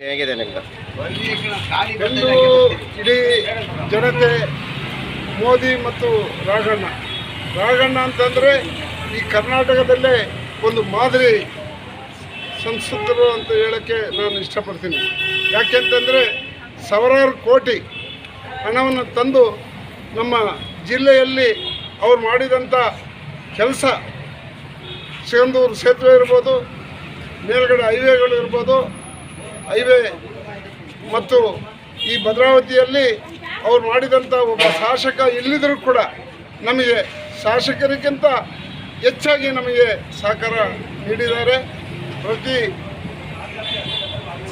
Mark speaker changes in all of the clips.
Speaker 1: ಹೇಗಿದೆ
Speaker 2: ನಿಮ್ಗೆ ಇಡೀ ಜನತೆ ಮೋದಿ ಮತ್ತು ರಾಘಣ್ಣ. ರಾಘಣ್ಣ ಅಂತಂದರೆ ಈ ಕರ್ನಾಟಕದಲ್ಲೇ ಒಂದು ಮಾದರಿ ಸಂಸದರು ಅಂತ ಹೇಳೋಕ್ಕೆ ನಾನು ಇಷ್ಟಪಡ್ತೀನಿ. ಯಾಕೆಂತಂದರೆ ಸಾವಿರಾರು ಕೋಟಿ ಹಣವನ್ನು ತಂದು ನಮ್ಮ ಜಿಲ್ಲೆಯಲ್ಲಿ ಅವ್ರು ಮಾಡಿದಂಥ ಕೆಲಸ ಸಿಗಂದೂರು ಸೇತುವೆ ಇರ್ಬೋದು, ಮೇಲ್ಗಡೆ ಹೈವೇಗಳು ಇರ್ಬೋದು ಹೈವೇ ಮತ್ತು ಈ ಭದ್ರಾವತಿಯಲ್ಲಿ ಅವ್ರು ಮಾಡಿದಂಥ ಒಬ್ಬ ಶಾಸಕ ಇಲ್ಲಿದ್ದರೂ ಕೂಡ ನಮಗೆ ಶಾಸಕರಿಗಿಂತ ಹೆಚ್ಚಾಗಿ ನಮಗೆ ಸಹಕಾರ ನೀಡಿದ್ದಾರೆ. ಪ್ರತಿ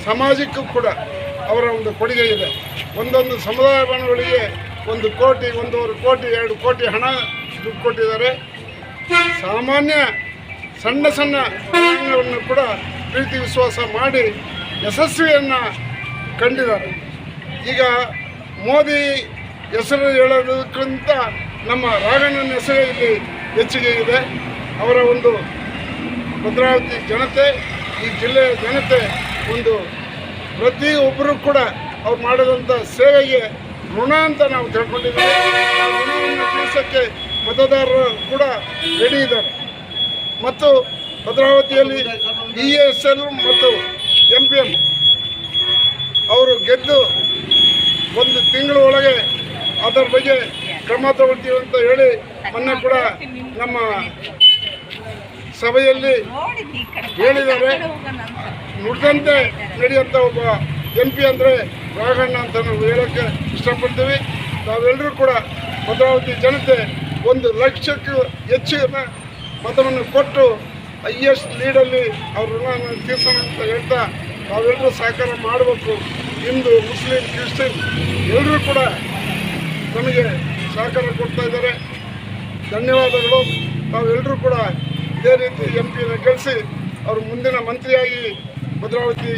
Speaker 2: ಸಮಾಜಕ್ಕೂ ಕೂಡ ಅವರ ಒಂದು ಕೊಡುಗೆ ಇದೆ. ಒಂದೊಂದು ಸಮುದಾಯ ಭವನಗಳಿಗೆ ಒಂದು ಕೋಟಿ, ಒಂದೂವರೆ ಕೋಟಿ, ಎರಡು ಕೋಟಿ ಹಣ ದುಡ್ಡು ಕೊಟ್ಟಿದ್ದಾರೆ. ಸಾಮಾನ್ಯ ಸಣ್ಣ ಸಣ್ಣ ಕೂಡ ಪ್ರೀತಿ ವಿಶ್ವಾಸ ಮಾಡಿ ಯಶಸ್ವಿಯನ್ನು ಕಂಡಿದ್ದಾರೆ. ಈಗ ಮೋದಿ ಹೆಸರು ಹೇಳೋದಕ್ಕಿಂತ ನಮ್ಮ ರಾಘಣ್ಣನ ಹೆಸರೇ ಇಲ್ಲಿ ಹೆಚ್ಚಿಗೆ ಇದೆ. ಅವರ ಒಂದು ಭದ್ರಾವತಿ ಜನತೆ, ಈ ಜಿಲ್ಲೆಯ ಜನತೆ ಒಂದು ಪ್ರತಿಯೊಬ್ಬರು ಕೂಡ ಅವ್ರು ಮಾಡಿದಂಥ ಸೇವೆಗೆ ಋಣ ಅಂತ ನಾವು ತಿಳ್ಕೊಂಡಿದ್ದೀವಿ. ಆ ಋಣವನ್ನು ತೀರಿಸೋಕ್ಕೆ ಮತದಾರರು ಕೂಡ ರೆಡಿ ಇದ್ದಾರೆ. ಮತ್ತು ಭದ್ರಾವತಿಯಲ್ಲಿ ಇ ಎಸ್ ಎಲ್ ಮತ್ತು ಎಂ ಪಿ ಎಂ ಅವರು ಗೆದ್ದು ಒಂದು ತಿಂಗಳ ಒಳಗೆ ಅದರ ಬಗ್ಗೆ ಕ್ರಮ ತಗೊಳ್ತೀವಿ ಅಂತ ಹೇಳಿ ಮೊನ್ನೆ ಕೂಡ ನಮ್ಮ ಸಭೆಯಲ್ಲಿ ಹೇಳಿದ್ದಾರೆ. ನುಡಿದಂತೆ ನಡೆಯುವಂಥ ಒಬ್ಬ ಎಂ ಪಿ ಅಂದರೆ ರಾಘಣ್ಣ ಅಂತ ನಾವು ಹೇಳೋಕ್ಕೆ ಇಷ್ಟಪಡ್ತೀವಿ. ನಾವೆಲ್ಲರೂ ಕೂಡ ಭದ್ರಾವತಿ ಜನತೆ ಒಂದು ಲಕ್ಷಕ್ಕೂ ಹೆಚ್ಚಿನ ಮತವನ್ನು ಕೊಟ್ಟು ಹೈಯೆಸ್ಟ್ ಲೀಡಲ್ಲಿ ಅವ್ರ ನಾನು ತೀರ್ಸೋಣ ಅಂತ ಹೇಳ್ತಾ ನಾವೆಲ್ಲರೂ ಸಹಕಾರ ಮಾಡಬೇಕು. ಹಿಂದೂ ಮುಸ್ಲಿಂ ಕ್ರಿಶ್ಚಿಯನ್ ಎಲ್ಲರೂ ಕೂಡ ನಮಗೆ ಸಹಕಾರ ಕೊಡ್ತಾ ಇದ್ದಾರೆ. ಧನ್ಯವಾದಗಳು. ನಾವೆಲ್ಲರೂ ಕೂಡ ಇದೇ ರೀತಿ ಎಂ ಪಿನ ಗೆಲ್ಲಿಸಿ ಅವರು ಮುಂದಿನ ಮಂತ್ರಿಯಾಗಿ ಭದ್ರಾವತಿ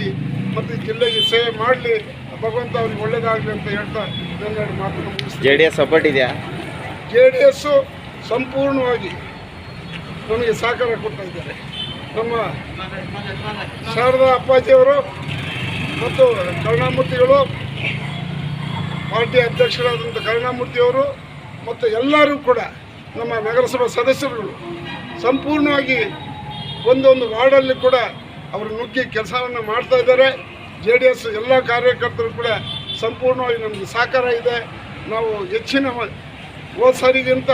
Speaker 2: ಮತ್ತು ಜಿಲ್ಲೆಗೆ ಸೇವೆ ಮಾಡಲಿ. ಭಗವಂತ ಅವ್ರಿಗೆ ಒಳ್ಳೇದಾಗಲಿ ಅಂತ ಹೇಳ್ತಾ ಇದನ್ನೆರಡು ಮಾತನ್ನು ಮುಗಿಸ್ತೀನಿ.
Speaker 1: ಜೆ ಡಿ ಎಸ್ ಸಪೋರ್ಟ್ ಇದೆಯಾ?
Speaker 2: ಜೆ ಡಿ ಎಸ್ಸು ಸಂಪೂರ್ಣವಾಗಿ ನಮಗೆ ಸಹಕಾರ ಕೊಡ್ತಾ ಇದ್ದಾರೆ. ನಮ್ಮ ಶಾರದಾ ಅಪ್ಪಾಜಿಯವರು ಮತ್ತು ಕರುಣಾಮೂರ್ತಿಗಳು, ಪಾರ್ಟಿ ಅಧ್ಯಕ್ಷರಾದಂಥ ಕರುಣಾಮೂರ್ತಿಯವರು ಮತ್ತು ಎಲ್ಲರೂ ಕೂಡ ನಮ್ಮ ನಗರಸಭಾ ಸದಸ್ಯರುಗಳು ಸಂಪೂರ್ಣವಾಗಿ ಒಂದೊಂದು ವಾರ್ಡಲ್ಲಿ ಕೂಡ ಅವರು ನುಗ್ಗಿ ಕೆಲಸವನ್ನು ಮಾಡ್ತಾ ಇದ್ದಾರೆ. ಜೆ ಡಿ ಎಸ್ ಎಲ್ಲ ಕಾರ್ಯಕರ್ತರು ಕೂಡ ಸಂಪೂರ್ಣವಾಗಿ ನಮಗೆ ಸಹಕಾರ ಇದೆ. ನಾವು ಹೆಚ್ಚಿನ ಹೋದ ಸಾರಿಗಿಂತ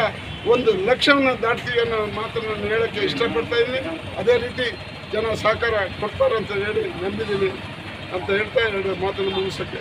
Speaker 2: ಒಂದು ಲಕ್ಷವನ್ನು ದಾಟ್ತೀವಿ ಅನ್ನೋ ಮಾತನ್ನು ನಾನು ಹೇಳೋಕ್ಕೆ ಇಷ್ಟಪಡ್ತಾ ಇದ್ದೀನಿ. ಅದೇ ರೀತಿ ಜನ ಸಹಕಾರ ಕೊಡ್ತಾರೆ ಅಂತ ಹೇಳಿ ನಂಬಿದ್ದೀನಿ ಅಂತ ಹೇಳ್ತಾ ಎರಡು ಮಾತನ್ನು ಮುಗಿಸೋಕ್ಕೆ